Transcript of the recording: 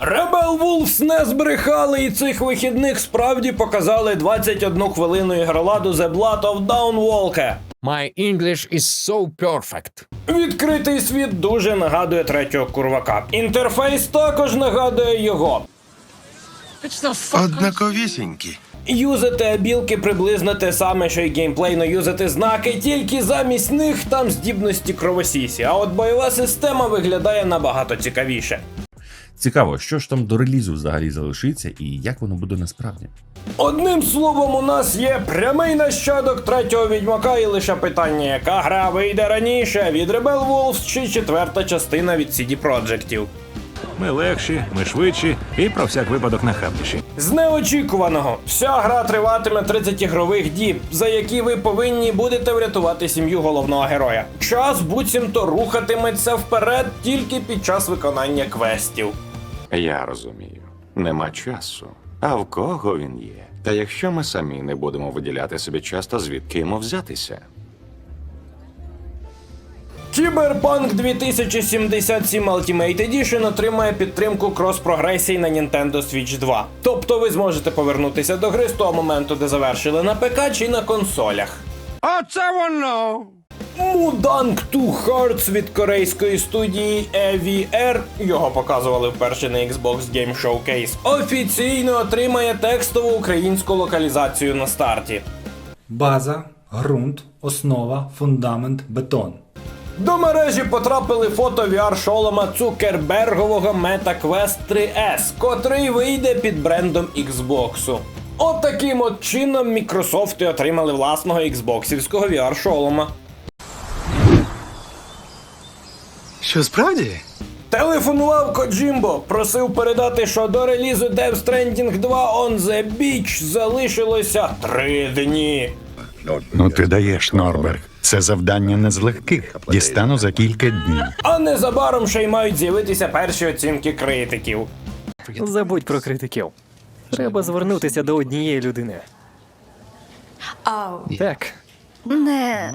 Rebel Wolves не збрехали і цих вихідних справді показали 21 хвилину ігроладу The Blood of Downwalker. My English is so perfect. Відкритий світ дуже нагадує третього курвака. Інтерфейс також нагадує його. Однаковісінькі. Юзати абілки приблизно те саме, що й геймплейно юзати знаки, тільки замість них там здібності кровосісі. А от бойова система виглядає набагато цікавіше. Цікаво, що ж там до релізу взагалі залишиться і як воно буде насправді. Одним словом, у нас є прямий нащадок третього відьмака, і лише питання, яка гра вийде раніше від Rebel Wolves чи четверта частина від CD Projektів. Ми легші, ми швидші і про всяк випадок нахабніші. З неочікуваного вся гра триватиме 30 ігрових діб, за які ви повинні будете врятувати сім'ю головного героя. Час буцімто рухатиметься вперед тільки під час виконання квестів. Я розумію, нема часу. А в кого він є? Та якщо ми самі не будемо виділяти собі час, то звідки йому взятися? Cyberpunk 2077 Ultimate Edition отримає підтримку крос-прогресії на Nintendo Switch 2. Тобто ви зможете повернутися до гри з того моменту, де завершили на ПК чи на консолях. Оце воно! Mudang Two Hearts від корейської студії EVR, його показували вперше на Xbox Game Showcase, офіційно отримає текстову українську локалізацію на старті. База, ґрунт, основа, фундамент, бетон. До мережі потрапили фото VR-шолома Цукербергового MetaQuest 3S, котрий вийде під брендом Xbox. От таким от чином Мікрософти отримали власного Xboxівського VR-шолома. Що справді? Телефонував Коджімбо, просив передати, що до релізу Death Stranding 2 On The Beach залишилося три дні. Ну ти даєш, Норберг. Це завдання не з легких. Дістану за кілька днів. А незабаром ще й мають з'явитися перші оцінки критиків. Забудь про критиків. Треба звернутися до однієї людини. Так, Не.